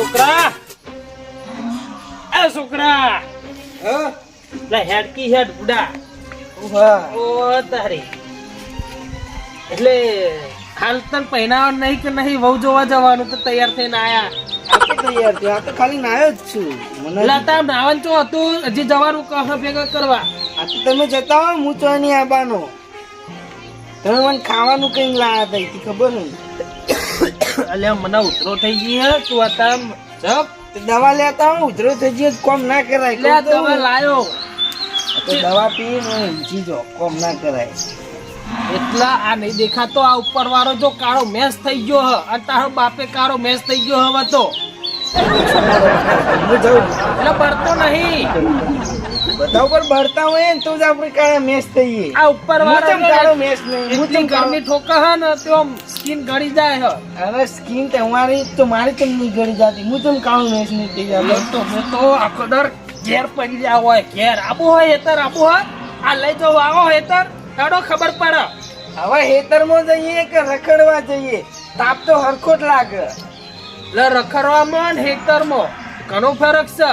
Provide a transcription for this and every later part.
છોકરા. એ છોકરા. હા? લે હેડકી હેડ બુડા ઓ તારી. એટલે હાલ તન પહેનાવા નહીં કે નહીં વહુ જોવા જવાનું તો તૈયાર થઈને આયા. તો તૈયાર થયો. આ તો ખાલી નાયો જ છું. મને નાવન ચો હતું હજી જવાનું કહે ભેગા કરવા. આ તો તમે જતા હો હું તો નહીં આવવાનો તમે મને ખાવાનું કઈ લાયા હતા ખબર ને અલ્યા મને ઉતરો થઈ ગઈ હે તું હતા જપ. દવા લેતા હું ઉતરો થઈ ગયો કોમ ના કરાય લે દવા લાયો. તો દવા પી ને ઊંચી જો કોમ ના કરાય. એટલા આ નહીં દેખાતો આ ઉપર વાળો જો કાળો મેસ થઈ ગયો હ અને તારો બાપે કાળો મેસ થઈ ગયો હવે તો. હું જાઉં. એટલે પડતો નહીં. બધા ઉપર ભરતા હોય ને તો જ આપણે કાળા મેસ થઈએ. આ ઉપર ચમ કાળો મેસ નહીં? હું ચમ ગરમી ઠોકા હે ને તો સ્કિન ગળી જાય હ. અરે સ્કીન તમારી તો મારી તો નહીં ગળી જાતી. હું ચમ કાળો મેસ નહીં થઈ જાય? તો હું તો આખો દર ઘેર પડી જાય હોય ઘેર. આબુ હોય હેતર આબુ હોય? આ લઈ જો આવો હેતર. હેડો ખબર પડે. હવે હેતરમાં જઈએ કે રખડવા જઈએ? તાપ તો હરખો જ લાગે. એટલે રખડવામાં હેતરમાં. ઘણો ફરક છે.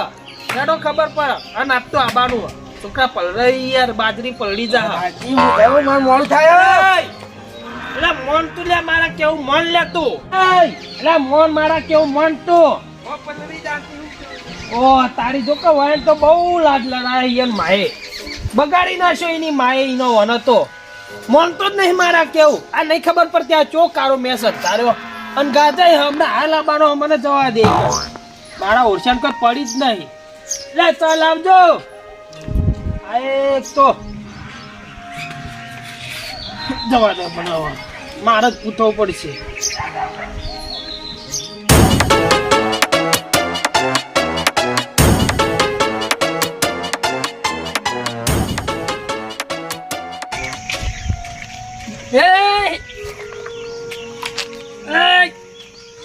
હેડો ખબર પડે? અને આપ તો આબાનું. છોકરા પલરાઈ યાર બાજરી પલળી જા. એવું કહું, મોડું થાય. એટલે મન તું લે મારા કેવું મન લે તું? એટલે મન મારા કેવું મન તું? ઓ, તારી જો કે વાયન તો બહુ લાજ લડાય યન માએ. બગાડી નાખ્યો એની માએ ઈનો વન હતો. મન તો જ નહીં મારા કેવું. આ નહીં ખબર પર ત્યાં ચો કાળો મેસ જ તાર્યો અને ગાજાય હમણાં હાલ આબાનો મને જવા દે. મારા ઓરસાન કોઈ પડી જ નહીં. લે ચાલ આવજો. આ એક તો. જવા દે બનાવવા મારે જ પૂછવું પડશે.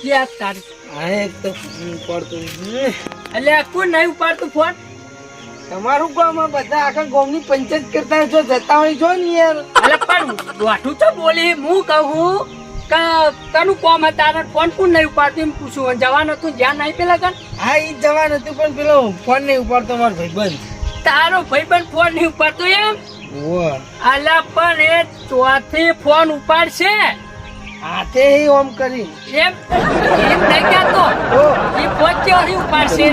યાર તારી આ એક તો પડતું અલ્યા કોણ નહીં ઉપાડતું ફોન? તમારું ગામ બધા આખા ગામની પંચાયત કરતા જો જતા હોય છો ને યાર. અલે પણ વાઠું તો બોલી હું કહું કે તનું કોમ તારે ફોન કોણ નહીં ઉપાડતું એમ પૂછું. જવાનું હતું જ્યાં નહીં પેલા કન હા ઈ જ જવાનું હતું પણ પેલો ફોન નહીં ઉપાડતો મારો ભાઈબંધ. તારો ભાઈબંધ ફોન નહીં ઉપાડતો એમ? ઓહ. અલ્યા પણ એ ચોથી ફોન ઉપાડશે. હાથે ઓમ કરી. એમ? એમ નહીં કહેતો એ ફોન ક્યાંથી ઉપાડશે.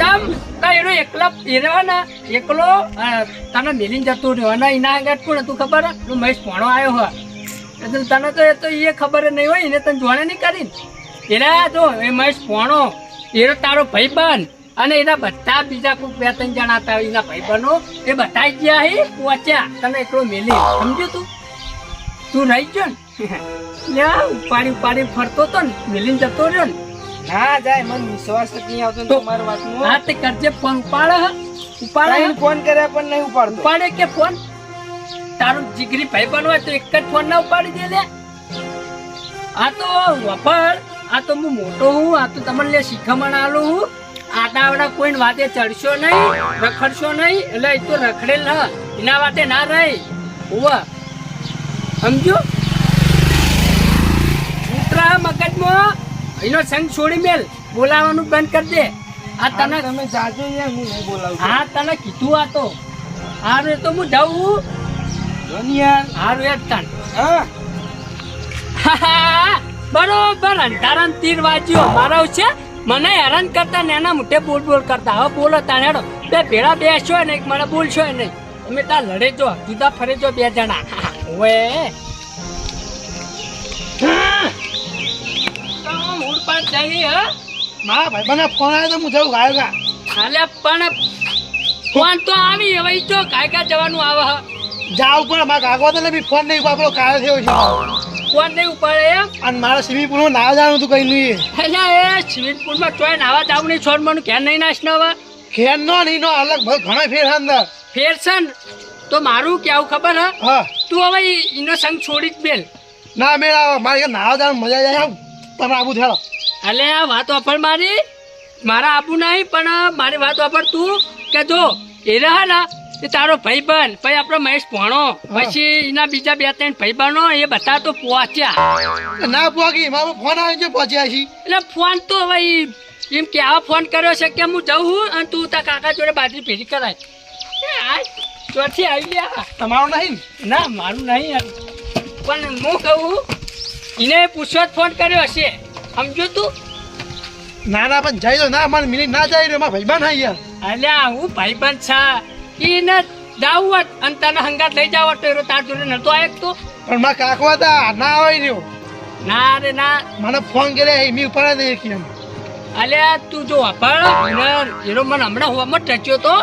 તમ એનો એકલા ફેરવાના એકલો તને મેલીને જતો રહ્યો અને એના આગળ કોણ હતું ખબર? હું મહેશ ભણો આવ્યો હોય. એટલે તને તો એ તો એ ખબર નહીં હોય એને તને જોણે નહીં કરીને. એના જો એ મહેશ ભણો એનો તારો ભાઈબંધ અને એના બધા બીજા કોઈ બે ત્રણ જણા હતા એના ભાઈબંધો એ બધા ગયા હી પહોંચ્યા તને એકલો મેલી. સમજ્યું તું? તું રહી ગયો ને? લ્યા, ઉપાડી ઉપાડી ફરતો તો ને મિલીન જતો રહ્યો ને. ના જાય મને વિશ્વાસ જ નહીં આવતો તમારી વાતમાં. હા તે કરજે ફોન ઉપાડે ઉપાડે ફોન કર્યા પણ નહીં ઉપાડતો. ઉપાડે કે ફોન? તારું જીગરી ભાઈબંધ હોય તો એક જ ફોન ના ઉપાડી દે લે. આ તો વફળ આ તો હું મોટો હું આ તો તમને લે શીખમણ આલું હું. આડાવડા કોઈ વાતે ચડશો નહીં રખડશો નહીં એટલે એ તો રખડેલ હ. એના વાતે ના રહી. હુવા. સમજો ઉતરા મગજમાં? એનો સંગ છોડી મેલ. બોલાવાનું બંધ કરી દે. આ તને તમે જાજો હું નહીં બોલાવું. હા તને કીધું આ તો. હારું તો હું જાઉં. હારું એ જ તાન. હા. બરોબર અંધારામ તીર વાજ્યો. મારા છે મને હેરાન કરતા ને એના મોઢે બોલ બોલ કરતા. હવે બોલો તાણ હેડો. બે ભેળા બેસો ને એક મને બોલશો નહીં. તમે ત્યાં લડે જો જુદા ફરે જો બે જણા. ઓએ પણ જઈ હા. મારા ભાઈબંધનો ફોન આવ્યો તો હું જવું ગાયો ગા. હાલે પણ ફોન તો આવી હવે ઈ તો કાયકા જવાનું આવે હ. જાવ પણ મારા ગાગવા તો બી ફોન નહીં વાપરો કાય થયો છે. ફોન નહીં ઉપાડે એમ અને મારા સ્વિમિંગ પુલમાં નાવા જવાનું હતું કઈ નહીં. એટલે એ સ્વિમિંગ પુલમાં ચોય નાવા જાવ નહીં છોડ મને ઘેર નહીં નાશ નવા ખેર નો નહીં નો અલગ ભાઈ ઘણો ફેર છે અંદર. ફેરસન તો મારું કેવું ખબર હે. તું હવે ઈનો સંગ છોડી જ બેલ. ના મેળ આવે મારે ઘેર નાવા જવાનું મજા જાય આમ તમે આબુ થયો અલે આ વાત વાપર મારી? મારા આબુ નહીં પણ મારી વાત વાપર તું? કે જો એ રહ્યા ને એ તારો ભાઈ બન પછી આપણો મહેશ ભણો. પછી એના બીજા બે ત્રણ ભાઈ બનો એ બધા તો પહોંચ્યા. ના પહોંચી મારો ફોન આવી ગયો પહોંચ્યા છી? એટલે ફોન તો હવે એમ કે આવા ફોન કર્યો છે કે હું જઉં છું અને તું તારા કાકા જોડે બાજરી ભેરી કરાય. ચોથી આવી ગયા તમારું નહીં ના? મારું નહીં પણ હું કહું એને પૂછવા જ ફોન કર્યો હશે. સમજો તું? ના ના પણ જઈ દો. ના મને મિનિટ ના જાય મારા ભાઈબાન હા યાર અલ્યા હું ભાઈબંધ છા. એને જાવું હોત અને તને હંગાત લઈ જાવ તો એરો તાર જોડે નતો આવ્યો તો? પણ મારા કાકવા હતા ના આવે રહ્યો. ના રે ના. મને ફોન કર્યા મેં ઉપર નહીં કેમ અલ્યા તું જો અપાળ એનો મને હમણાં હોવામાં ટચ્યો તો.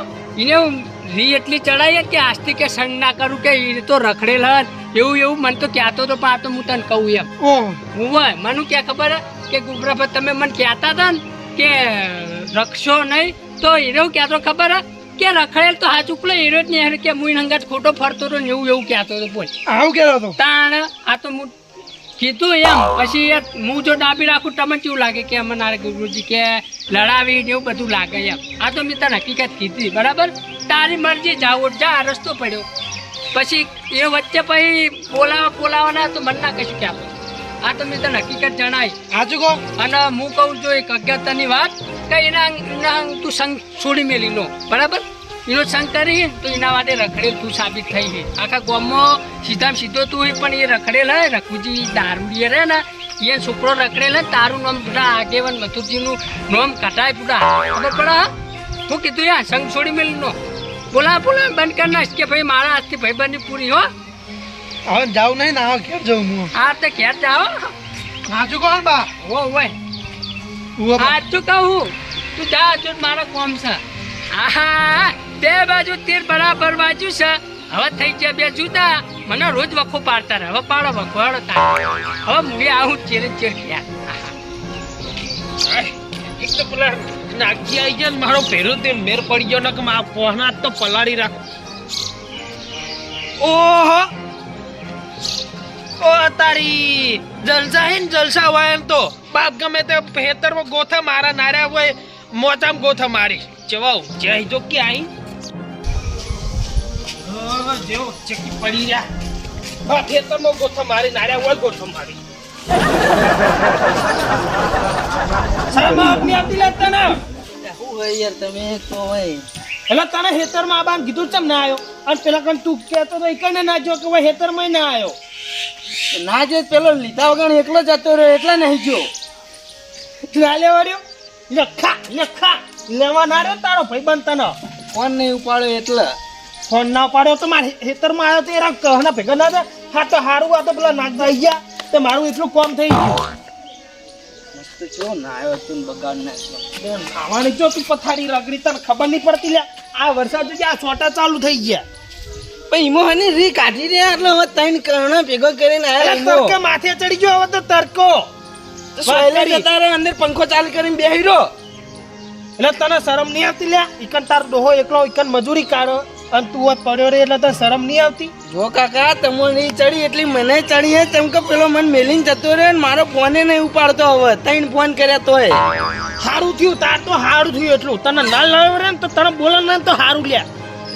એને હું રી એટલી ચડાઈ કે આજથી કે સંગ ના કરું કે એ તો રખડેલ. એવું એવું મને તો કહેતો તો પણ આ તો હું તને કહું એમ હું હોય મને ક્યાં ખબર? કે ગુબરાભાઈ તમે મને કહેતા હતા ને કે રખશો નહીં તો હીરો કહેતો ખબર હે? કે રખડેલ તો હાથ ચૂકલો હીરો જ નહીં કે હું હંગાત ખોટો ફરતો હતો ને એવું એવું કહેતો હતો બોલ આવું કહેતો હતો તાણ આ તો હું કીધું એમ. પછી હું જો ડાબી રાખું તમને કેવું લાગે કે અમને આ ગુરુજી કે લડાવી ને એવું બધું લાગે એમ. આ તો મેં તને હકીકત કીધી બરાબર? તારી મરજી જાઓ જા રસ્તો પડ્યો. પછી એ વચ્ચે પછી બોલાવા બોલાવાના તો મન ના કશું કે આ તો મેં તને હકીકત જણાવી. હાજુ કહો? અને હું કહું છું એક અજ્ઞાતાની વાત કે એના એના તું સંગ છોડી મેલી નો બરાબર? સંગ કરી તો એના માટે રખડેલ તું સાબિત થઈ છે. આખા ગામમાં સીધા સીધો તું હોય પણ એ રખડેલ હે રખુજી દારૂડીએ રહે ને એ છોકરો રખડેલ હે તારું નામ પૂરા આગેવન મથુરજીનું નામ કટાય પૂરા. ખબર પડે હું? કીધું યા સંગ છોડી મેલી નો. બોલા બોલા બંધ કર નાખ કે ભાઈ મારા આજથી ભાઈબંધની પૂરી હો. હવે જાઉં નહીં ના ઘેર જાઉં હું. આ તો ઘેર જાઓ નાચું કહો ને બા. ઓ ઊભો બા. કહું. તું જા હજુ મારા કોમ છે. આહા. બે બાજુ તીર બરાબર બાજુ છે. હવે થઈ ગયા બે જુદા. મને રોજ વખો પાડતા રહે. હવે પાડો વખો હાડો હવે મુએ આવું ચેરે ચેર ગયા એક તો પેલા નાગજી આવી ગયા મારો ભેરો તે મેર પડી ગયો ને કે પોહના તો પલાળી રાખ. ઓહો. ઓ તારી જલસા હે ને જલસા હોય એમ તો. બાપ ગમે તે ખેતરમાં ગોથા મારા નાર્યા હોય મોચામ ગોથા મારી. ચવાઉ જય જો કે આઈ જેવો ચકી પડી રહ્યા. હા ખેતરમાં ગોથા મારી નાર્યા હોય ગોથા મારી. આપતી લાગતા ના શું હોય યાર તમે તો હોય. એટલે તને હેતરમાં આબાન કીધું ચમ ના આવ્યો? અને પેલા કણ તું કહેતો તો ઈકણે ના જો કે ભાઈ હેતરમાં ના આવ્યો? ના જે પેલો લીધા વગર એકલો જતો રહ્યો એટલે નહીં ગયો ના લેવાડ્યો લખા લખા લેવા ના રહ્યો તારો ભાઈ બન તને? ફોન નહીં ઉપાડ્યો એટલે. ફોન ના પાડ્યો તો મારે હેતરમાં આવ્યો તો એરા કહના ભેગા ના હા તો હારું આ તો પેલા નાગતા ગયા. તો મારું એટલું કોમ થઈ ગયું. મસ્ત છો ના આવ્યો તું બગાડ નાખ્યો ખાવાની જો તું પથારી રગડી તને ખબર નહીં પડતી લે આ વરસાદ જોજે આ છોટા ચાલુ થઈ ગયા. પણ ઈમો હની રી કાઢી રહ્યા એટલે હવે ત્રણ કર્ણ ભેગો કરીને તડકે માથે ચડી ગયો હવે તો તડકો. સોયલે જતા રહ્યા અંદર પંખો ચાલુ કરીને બેહી રહ્યો એટલે તને શરમ નહીં આવતી લ્યા? ઈકન તાર ડોહો એકલો ઈકન મજૂરી કાઢો. અને તું હોત પડ્યો રે એટલે તને શરમ નહીં આવતી? જો કાકા તમને ચડી એટલી મને ચડી હે. તેમ કે પેલો મન મેલીને જતો રહ્યો ને મારો ફોને નહીં ઉપાડતો હવે. તઈને ફોન કર્યા તોય. સારું થયું તાર તો સારું થયું એટલું. તને ના લાવ્યો રે ને તો તને બોલો ને તો સારું લ્યા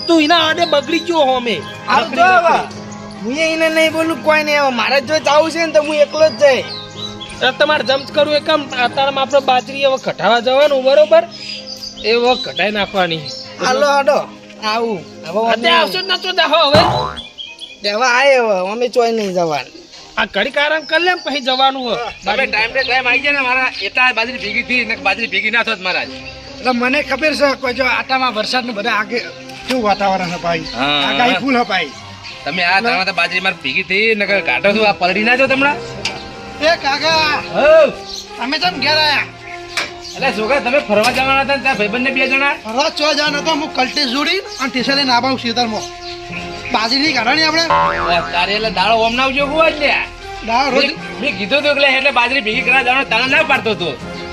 તું એના આડે બગડી ગયો હોમે આવજો જો હવે. હું એને નહીં બોલું કોઈ નહીં. હવે મારે જો જવું છે ને તો હું એકલો જ જઈ તમારે જમ્પ કરવું એ કામ અત્યારમાં આપણે બાજરી હવે ઘટાવા જવાનું બરોબર? એ હવે ઘટાઈ નાખવાની. હાલો હાડો આવું. હવે અત્યારે આવશો જ નતો જાહો હવે. હવે આય હવે અમે ચોય નહીં જવાનું. આ ઘડી કારણ કરી લે પછી જવાનું હોય ટાઈમ ટુ ટાઈમ આવી જાય ને મારા એટલા બાજરી ભેગી થઈ ને બાજરી ભેગી ના થોત મારા એટલે મને ખબર છે કોઈ જો આટામાં વરસાદ ને બધા આગે કેવું વાતાવરણ હપાઈ. આગાહી ફૂલ હપાઈ તમે આ તો બાજરી મારી ભેગી થઈ ને કાઢો છો આ પલડી ના જો તમને? એ કાકા હો તમે કેમ ઘેર આયા? એટલે છોકરા તમે ફરવા જવાના હતા ત્યાં ભાઈબંધ બે જણા? ફરવા ચો જવાના હતો. હું કલ્ટી જોડી અને ટીશર્ટ લઈને આબાઉ ખેતરમાં બાજરી કાઢવાની આપણે. તારે એટલે દાળો ઓમ ના આવજો દાળ રોજ મેં- કીધું હતું એટલે એટલે બાજરી ભેગી કરવા જવાનું તાણે ના પાડતો હતો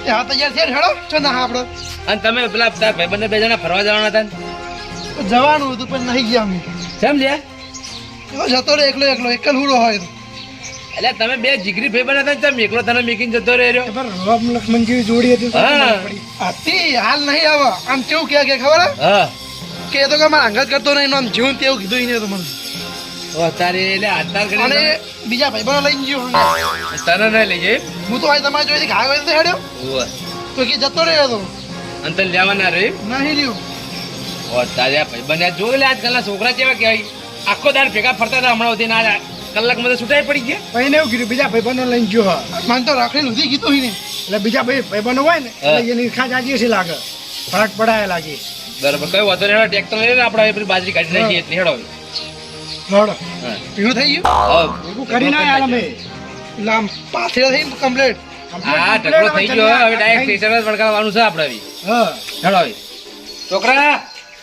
એ હા તૈયાર છે હેડો. છે ના આપણે અને તમે પેલા તારા ભાઈબંધ બે જણા ફરવા જવાના હતા જવાનું હતું પણ નહીં ગયા અમે. સમજ્યા જતો રે એકલો એકલો. એકલ હુડો હોય તો. એટલે તમે બે જીગરી ભાઈબંધ હતા ને તમે એકલો તને મેકિંગ જતો રહ્યો? રામ લક્ષ્મણ જેવી જોડી હતી હા. હતી હાલ નહીં આવે. આમ કેવું કે કે ખબર હે? કે તો કે મારા અંગત કરતો નહીં આમ જીવન તેવું કીધું નહીં તો મને. અત્યારે એટલે હાથતાર અને કરી બીજા ભાઈબંધો લઈને ગયો તને નહીં લઈ જાય હું તો આ તમારી જોડે ઘા હોય તો હેડ્યો. તો કે જતો રહ્યો તો. અંતર લેવાના રે નહીં રહ્યું. ઓ તારે ભાઈ બન્યા. જોઈ લે આજકાલના છોકરા કેવા કહેવાય. આખો દાડ ભેગા ફરતા હતા હમણાં સુધી ના કલાકમાં માં છૂટાઈ પડી ગયા. ભાઈને એવું કીધું બીજા ભાઈબંધો લઈને ગયો હા. મને તો રાખડી નથી કીધું ને એટલે બીજા ભાઈ ભાઈબંધો હોય ને એટલે એની ખા જાજી છે લાગે. ફરક પડાય લાગે. બરાબર કઈ વાંધો નહીં ટ્રેક્ટર લઈને આપણે પેલી બાજરી કાઢી નાખીએ એટલે હેડો. હેડો. પીણું થઈ ગયું? હા. એવું કરી ના યાર અમે. એટલે આમ પાથેડા થઈ કમ્પ્લેટ હા ઢગલો થઈ ગયો હવે ડાયરેક્ટ ટીચર જ વળગાવવાનું છે આપણે હા. હેડો છોકરા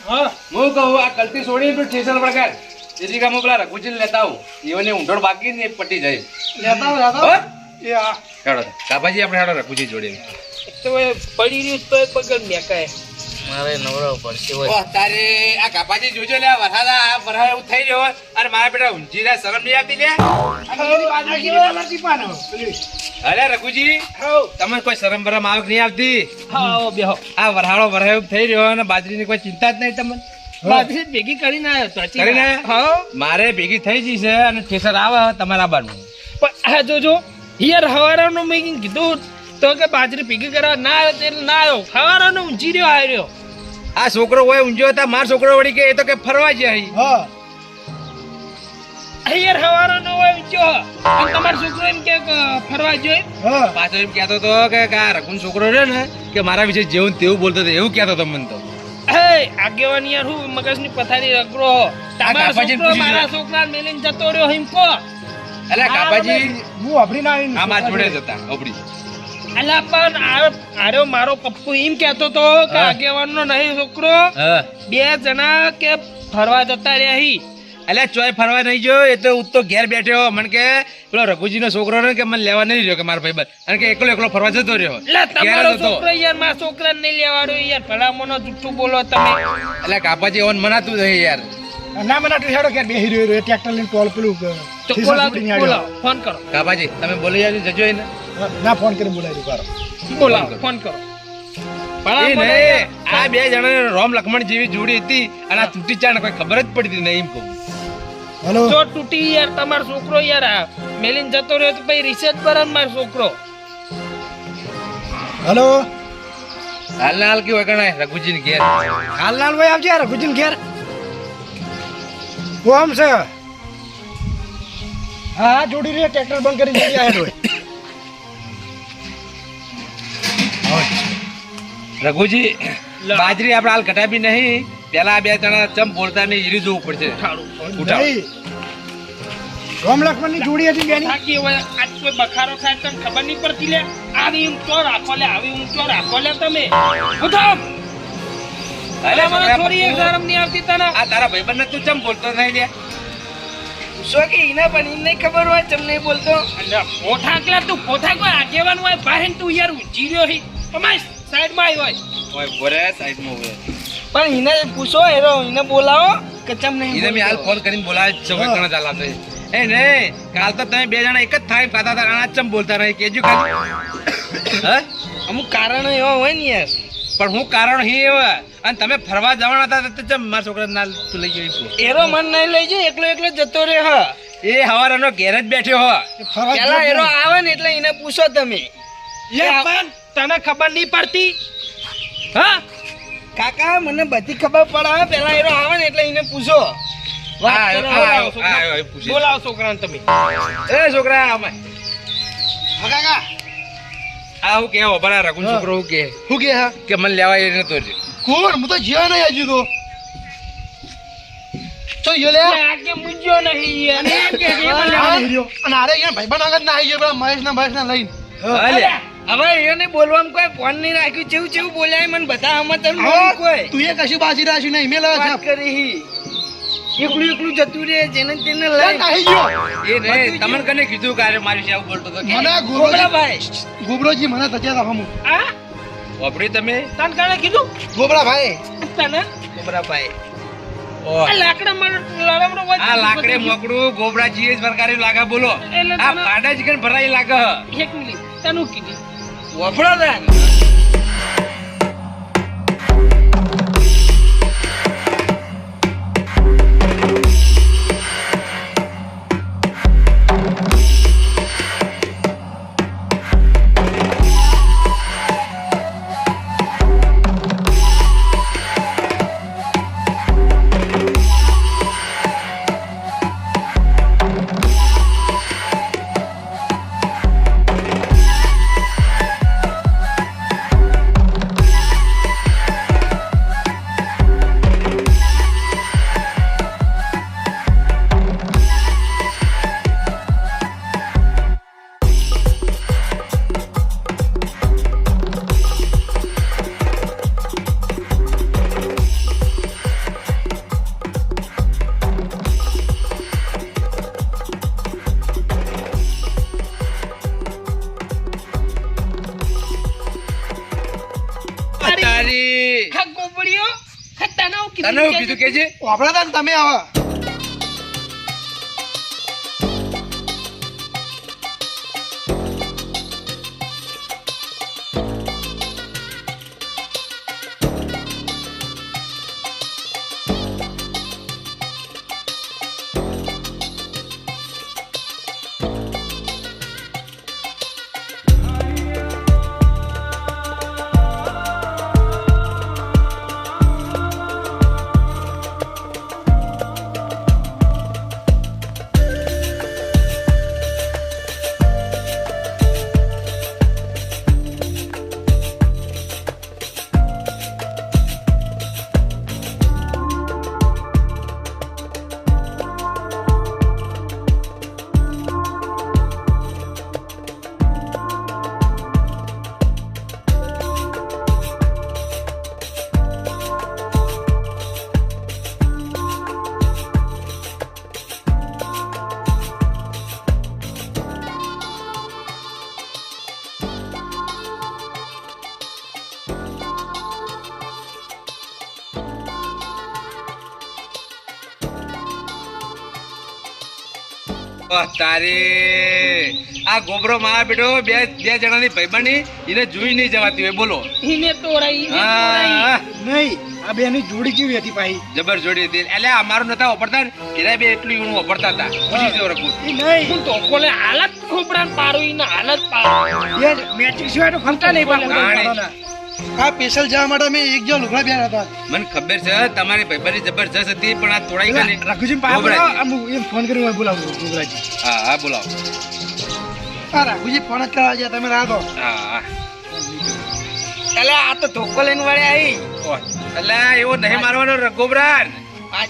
છોકરા હું. કહું આ કલતી છોડી સ્ટેશન વળગાડ. જેથી કામ પેલા રઘુજીને લેતા આવું. એઓને ઊંઢોળ બાકી ને પટી જાય. લેતા આવો, લેતા હો? આવો. હેડો કાપાજી આપણે હેડો રઘુજી જોડે તો પડી રહ્યું તો પગલ મેકાય મારે નવરો પડશે ઓહ, તારે આ કાપાજી જોજો લે આ વરસાદ આ વરસાદ એવું થઈ રહ્યો અને મારા બેટા ઊંજી રે શરમ નહીં આવતી લે. અરે રઘુજી તમે કોઈ શરમ ભરમ આવક નહીં આવતી? આ વરહાળો વરહાયો થઈ રહ્યો અને બાજરીની કોઈ ચિંતા જ નહીં તમને? બાજરી ભેગી કરીને આવ્યો તો કરીને મારે ભેગી થઈ ગઈ છે અને ઠેસર આવે તમારા બાનું પણ આ જોજો હિયર હવારાનું મેં કીધું તો કે બાજરી ભેગી કરવા ના આવ્યો તે ના આવ્યો. હવારાનો ઊંચી રહ્યો. આવ્યો આ છોકરો હોય ઊંઝો હતા માર છોકરો વળી કે એ તો કે ફરવા જાય હા. હિયર હવારાનો હોય ઊંચો. અને તમારો છોકરો એમ કે ફરવા જોઈએ પાછો એમ કહેતો હતો કે આ રઘુન છોકરો રહ્યો ને કે મારા વિશે જેવું તેવું બોલતો હતો એવું કહેતો હતો મને તો. આગેવાન યાર હું મગજની પથારી રગરો હો. છોકરો મારા છોકરા મેલીને જતો રહ્યો કહો એટલે કાપાજી હું અભડી ના આવીને આમાં જોડે જતા અભડી અલા પણ આરો મારો પપ્પુ એમ કહેતો તો કે. આગેવાનનો નહીં છોકરો. બે જણા કે ફરવા જતા રહ્યા હી. એટલે ચોય ફરવા નહીં જો એ તો ઉત તો ઘેર બેઠો મને કે પેલો રઘુજીનો છોકરો ને કે મને લેવા નહીં રહ્યો કે મારા ભાઈ અને કે એકલો એકલો ફરવા જતો રહ્યો. એટલે તમારો છોકરો યાર મારા છોકરાને નહીં લેવાડો યાર. ભલામણો જુઠ્ઠું બોલો તમે. એટલે કાપાજી ઓન મનાતું નહીં યાર. ના મનાતું હેડો કે બેહી રહ્યો ટ્રેક્ટર લઈને ટોલ પેલું ફોન કરો. કાપાજી તમે બોલી જાજો જજો એને. ના ફોન કરી બોલાવી કરો બોલાવો ફોન કરો. આ બે જણા રોમ લક્ષ્મણ જેવી જોડી હતી અને આ તૂટી ચાને કોઈ ખબર જ પડતી નહીં એમ કહું. હલો. જો તૂટી યાર તમારો છોકરો યાર આ મેલીને જતો રહ્યો તો ભાઈ રિસેટ પર મારો છોકરો. હેલો. હાલ ના હાલ કેવું હોય કણાય રઘુજી ઘેર. હાલ લાલ ભાઈ આવજે રઘુજીન ઘેર. કોમ આમ છે? હા હા જોડી રહ્યો ટ્રેક્ટર બંધ કરી જઈ આવ્યો હોય રઘુજી બાજરી આપણે હાલ ઘટાબી નહીં. પેલા બે જણા ચમ બોલતા નહીં હીરી જોવું પડશે. ઉઠાવ. લક્ષ્મણની જોડી હતી બેની. થાકી હોય આજ કોઈ બખારો થાય તને ખબર નહીં પડતી લે. આવી ઊંચો રાખો લે આવી ઊંચો રાખો લે તમે. ઉઠો. અરે મને થોડી એક શરમ નહીં આવતી તને. આ તારા ભાઈબંધ તું ચમ બોલતો નહીં લે શું કે એને પણ એને નહીં ખબર હોય ચમ નહીં બોલતો? અને પોઠા એકલા તું પોઠા કોઈ આગેવાન હોય બહાર તું યાર રહ્યો હી. અમાય સાઈડમાં આવી હોય. ઓય બોરે સાઈડમાં રહે. પણ એને પૂછો એરો એને બોલાવો કે ચમ નહીં એને મેં હાલ ફોન કરીને બોલાવે છે હવે ઘણા ચાલ આપે એ ને કાલ તો તમે બે જણા એક જ થાય પાતા હતા અને ચમ બોલતા રહે કેજો હા? અમુક કારણ એવા હોય ને યાર. પણ હું કારણ હી એવા. અને તમે ફરવા જવાના હતા તો ચમ મારા છોકરા ના તું લઈ ગયો એરો મન નહીં લઈ જાય એકલો એકલો જતો રહે હ. એ હવારનો ઘેર જ બેઠ્યો હો. ફરવા પેલા એરો આવે ને એટલે એને પૂછો તમે. એ પણ તને ખબર નહીં પડતી? હા? કાકા મને બધી ખબર પડે. પેલા એરો આવે ને એટલે એને પૂછો. બોલાવો આ, છોકરા. આ, આ, પૂછે. બોલાવો છોકરાને તમે. એ છોકરા આમાં. કાકા. આ હું કેવો? બરા રઘુન છોકરો હું કે? શું કે હા. કે મને લેવા એ નતો. કોણ? હું તો જ્યાં નહીં હજુ તો. આ નહીં યાર. એમ કે મને આ અને આરે અહીંયા ભાઈબંધ આગળ ના આવી ગયો પેલા મહેશ ના મહેશ ના લઈને હવે એને બોલવામાં કોઈ ફોન નહીં રાખ્યું. જેવું જેવું બોલ્યા મને બધા આમાં તને કોઈ. તું એ કશું બાજી રાખ્યું નહીં. મેં લવા કરી. હી. એકલું એકલું જતું રે જેને તેને લઈ નાહી ગયો. એ રે તમને કને કીધું કારે મારી સાહેબ બોલતો તો મને ગોબરા ભાઈ. ગોબરોજી મને તજ્યા હું? આ વાપરી તમે? તન કને કીધું? ગોબરા ભાઈ તને? ગોબરા ભાઈ આ લાકડા મારો લડમડો હોય આ લાકડે મોકડું ગોબરાજી જ વરગારી લાગે બોલો. આ પાડા જ ભરાઈ લાગે. એક મિનિટ. તને કીધું? વફડો તાન તને હું તને હું કીધું કે છે વાપરા ને તમે આવા. તારી. આ ગોબરો મારા બેટો બે બે જણાની ભાઈબંધી એને જોઈ નહીં જવાતી હોય બોલો. એને તોડાઈ નહીં આ બેની જોડી કેવી હતી પાછી જબર જોડી હતી. એટલે અમારું નતા વાપરતા ને એના બે એટલું ઈવણું વાપરતા હતા. પૂછી જો રકુ નહીં. હું તો કોલે હાલત ખોપડા પાડું ઈને હાલત એ મેચિંગ સિવાય તો ફરતા નહીં પાણી. આ સ્પેશિયલ જવા માટે અમે એક જો લુગડા પહેર્યા હતા. મને ખબર છે તમારી ભાઈબંધી જબરજસ્ત હતી પણ આ તોડાઈ ગઈ રાખુજી એમ ફોન કરીને બોલાવું લુગડાજી હા હા બોલાવો. આ રાખુજી ફોન જ કરવા જાય તમે રાખો હા એટલે આ તો ધોકો લઈને વળે આવી એટલે એવો નહીં મારવાનો રઘુબરાન.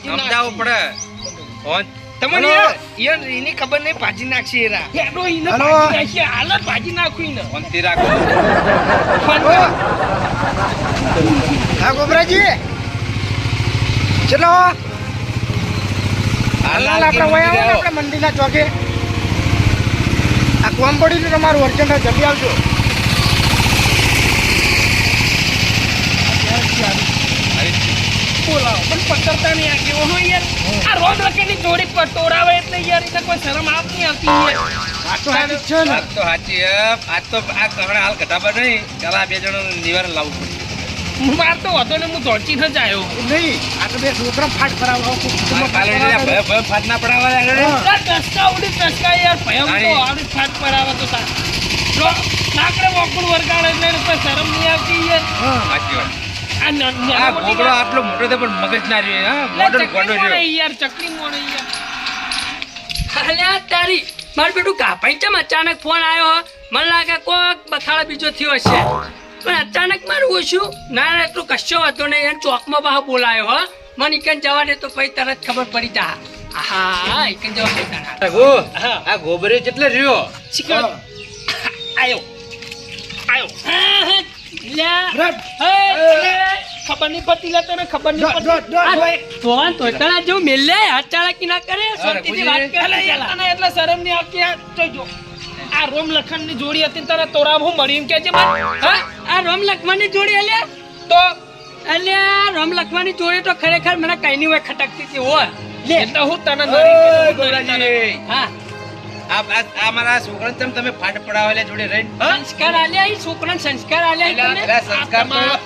સમજાવવું પડે. ફોન તમને યાર એની ખબર નહીં ભાજી નાખશે એરા. એડો ઈને ભાજી નાખશે. હાલ ભાજી નાખું ઈને. ફોનથી રાખો. હા ગોબરાજી ચલો. હાલ આપણે વયા આવો આપણે મંદિરના ચોકે. આ કોમ પડી તમારું અર્જન્ટ જલ્દી આવજો. બોલાવો. પણ પકડતા નહીં આ કેવો હો યાર. આ રોજ લખેની જોડી પર એટલે યાર એને કોઈ શરમ આવતી આવતી યાર. આ તો હાજી જ છે ને. આજ તો સાચી આજ તો આ કહણે હાલ કટાબર નહીં. ચાલ બે જણનું નિવારણ લાવવું પડે. માર તો હતો ને હું ધોળચી ન જ આવ્યો. નહીં આ તો બે છોકરા ફાટ કરાવવા મારે કાલે એને ભય ભય ફાટ ના પડાવવા લાગે. હા. આ ટસકા ઉડી ટસકા યાર ભયમ તો આવડી ફાટ પર તો તાર. નાકડે વોકુડ વરગાડે એટલે શરમ નહીં આવતી યાર. સાચી વાત. આ. આટલો મોટો છે પણ મગજ ના રહ્યો હા ગોડો યાર ચકલી મોણે યાર. અલ્યા તારી મારું બેટું કાપાઈ ચમ અચાનક ફોન આવ્યો હો? મને લાગે કોક બખાડા બીજો થયો હશે. પણ અચાનક મારું ઓછું. ના ના એટલું કશો હતો નહીં. એને ચોકમાં બહાર બોલાયો હો. મને ઈકન જવા દે તો પછી તરત ખબર પડી જા. હા જવા દે તારા રઘુ, આ ગોબરે કેટલે રહ્યો? આયો. આયો. ખબર નહીં પડતી લે તને ખબર નહીં. આ જેવું મેલે હાથ ચાલાકી ના કરે શાંતિથી વાત કરે. તને એટલે શરમ નહીં આવતી યાર જોજો આ રોમ લખનની જોડી હતી તને તારા તોરામ હું મળી એમ કે છે હા? આ રામ લખવાની જોડી અલ્યા તો? અલ્યા રામ લખવાની જોડી તો ખરેખર મને કઈ ની હોય ખટકતી હતી હોય. લે. એટલે હું તને નરી હું. છોકરાને તમે ફાટ પડાવેલા જોડે રહીને? સંસ્કાર આલ્યા ઈ છોકરાને સંસ્કાર આલ્યા ઈ એટલે સંસ્કાર તો- તમારા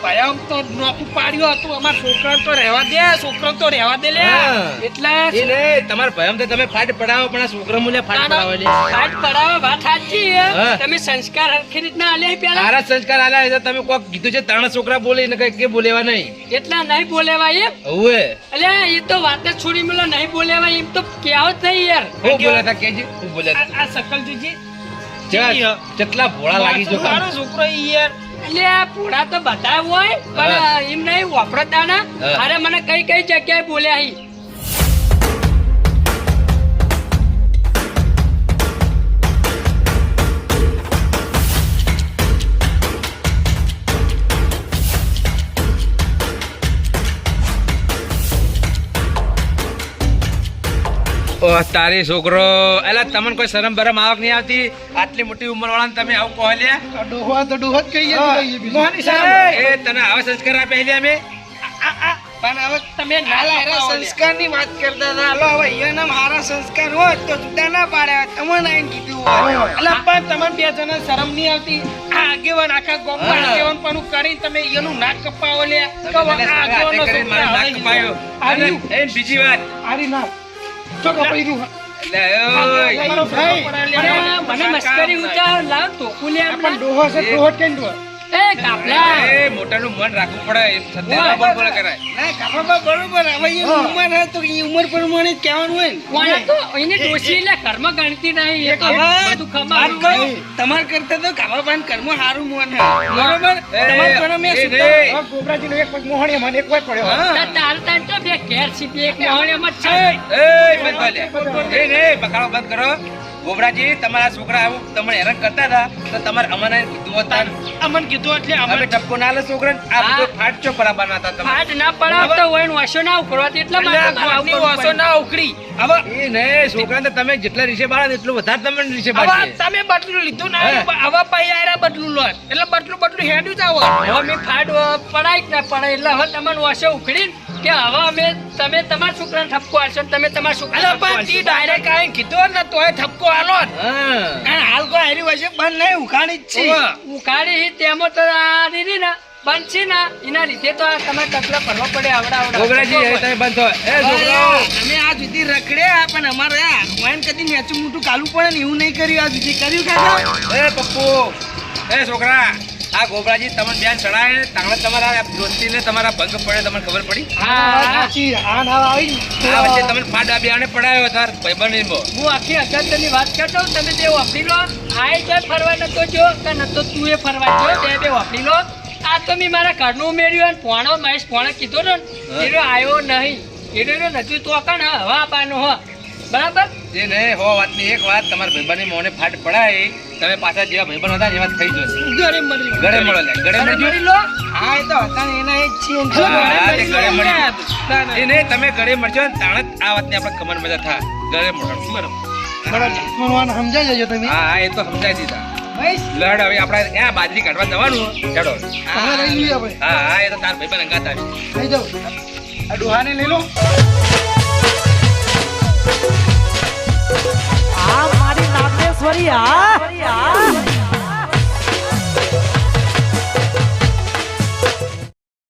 તો નોખું પાડ્યું હતું. અમારા છોકરા તો રહેવા દે છોકરો તો રહેવા દે લે. હા. એટલે એ ભયમ તો તમે ફાટ પડાવો પણ આ છોકરા મુલે ફાટ ના. પડાવેલી. હાથ વાત સાચી તમે સંસ્કાર હરખી રીતના આલ્યા પેલા સંસ્કાર આલ્યા છે તમે કોક કીધું છે ત્રણ છોકરા બોલે ને કઈ કે બોલેવા નહીં. એટલા નહીં બોલેવાય એમ? હવે. અલ્યા એ તો વાત છોડી મેલો નહીં બોલેવાય એમ તો કેવો થઈ યાર? હું બોલ્યા કેજી હું બોલ્યા આ આ સકલજીજી કેટલા ભોળા લાગી જો મારો છોકરો યાર. એટલે ભોળા તો બધા હોય પણ એમ નહીં વાપરતા ના. અરે મને કઈ કઈ જગ્યાએ બોલ્યા હી. તારી છોકરો. એલા તમને કોઈ શરમ બરમ આવક નહીં આવતી? આટલી મોટી ઉંમર વાળાને તમે આવું કહો લે ડોહવા તો ડોહો જ કહીએ એ તને આવા સંસ્કાર આપ્યા લે અમે? પણ હવે તમે ના હાલ હારા કપાવો લ્યા. સંસ્કારની વાત કરતા હતા. હાલો હવે અહીંયાના મારા સંસ્કાર હોત તો જુદા ના પાડ્યા તમને આઈને કીધું હોય. અલા પણ તમને બે જણા શરમ નહીં આવતી? આ આગેવાન આખા ગામમાં આગેવાન પણ કરીને તમે એનું નાક કપાવો લે આ નાક કપાયો. બીજી વાત. આરી જો કપાઈ. અરે, મને મસ્કરી ઉતાર લાવ તો કુલે પણ ડોહો છે ડોહો કેમ ડોહો એ કાપલા એ મોટાનું મન રાખવું પડે એ સત્ય બોલ બોલ કરાય ના કાપાબા બરોબર હવે એ ઉંમર હે તો એ ઉંમર પ્રમાણે કહેવાનું હોય ને કોણે તો એને કર્મ ગણતી નહીં એ તો બધું ખમારું તમાર કરતા તો કાપાબાન કર્મ સારું મન હે બરોબર તમાર કર્મ એ એ, સુધારો. એ. હવે ગોબરાજીનો એક પગ મોહણીએ મને એક પગ પડ્યો હા. તાર તાર તો બે કેર સીધી એક મોહણીયામાં જ છે એ બંધ એ ને બકાળો બંધ કરો ગોબરાજી તમારા છોકરા આવું તમને હેરાન કરતા હતા તો તમારે અમને કીધું હતા અમને કીધું એટલે અમે ટપકો ના લે છોકરા આ. બધો ફાટ ચો પડાવવાના હતા તમે ફાટ ના પડાવતો હોય ને વાસો ના ઉકળવાતી એટલા માટે ઉપર વાસો ના ઉકળી હવે એ ને છોકરા ને તમે જેટલા રીસે બાળા એટલું વધારે તમે રીસે હવે તમે બટલું લીધું ના. હવે પૈ આયરા બટલું લો. એટલે બટલું બટલું હેડ્યું જ આવો. હવે મેં ફાટ પડાય કે ના પડાય. એટલે હવે તમને વાસો ઉખડીને કે હવે અમે તમે તમારા છોકરાને ઠપકો આલશો તમે તમારા છોકરા પણ તી ડાયરેક્ટ આવીને કીધું ને તોય ઠપકો આલો અને હાલ કોઈ હારી વચ્ચે બંધ નહીં ઉખાડી જ છે. ઉખાડી તેમાં તો આ દીધી ને બંધ છે ને. એના લીધે તો આ તમે તકલા ભરવા પડે આવડા તમે બંધ એ છોકરાઓ. અમે આ જુદી રખડ્યા પણ અમારે વાન કદી નેચું મોટું કાલું પડે ને એવું નહીં કર્યું આ જુદી કર્યું કાકા? એ પપ્પુ એ છોકરા. આ ગોબરાજી તમને બેન ચડાય તાણે તમારા દોસ્તીને તમારા ભંગ પડે તમને ખબર પડી? આ ના આવી આ વચ્ચે તમને ફાટ બેને પડાયો તાર ભાઈબંધીમાં. હું આખી અગત્યની વાત કરતો તમે બે વાપરી લો. આય જાય ફરવા નતો જો કે નતો તું એ ફરવા જો બે બે વાપરી લો. આ તો મેં મારા ઘરનું ઉમેર્યું અને પોણો મહેશ પોણે કીધો ને એનો આવ્યો નહીં. એનો નથી તો કણ હવા પાનો હ. બરાબર? જે ને હો વાતની એક વાત તમારા ભાઈબાની મોને ફાટ પડાય તમે પાછા જેવા ભાઈબંધ હતા એવા થઈ જશે. ઘરે મળી. ગળે મળો લે ગળે મળી લો. હા એ તો હતા એના એ છીએ ગળે મળી. એ નહીં તમે ગળે મળજો ને તાણ આ વાતની આપણે ખબર મજા થાય. ગળે મળવાનું બરાબર. સમજાઈ જજો તમે. હા એ તો સમજાઈ દીધા. લડ હવે આપણે ક્યાં બાજરી કાઢવા જવાનું? ચડો. હા હા એ તો તાર ભાઈબંધ અંગાતા આવી જાવ આ ડોહાને લઈ લો. આ મારી નાગેશ્વરી આ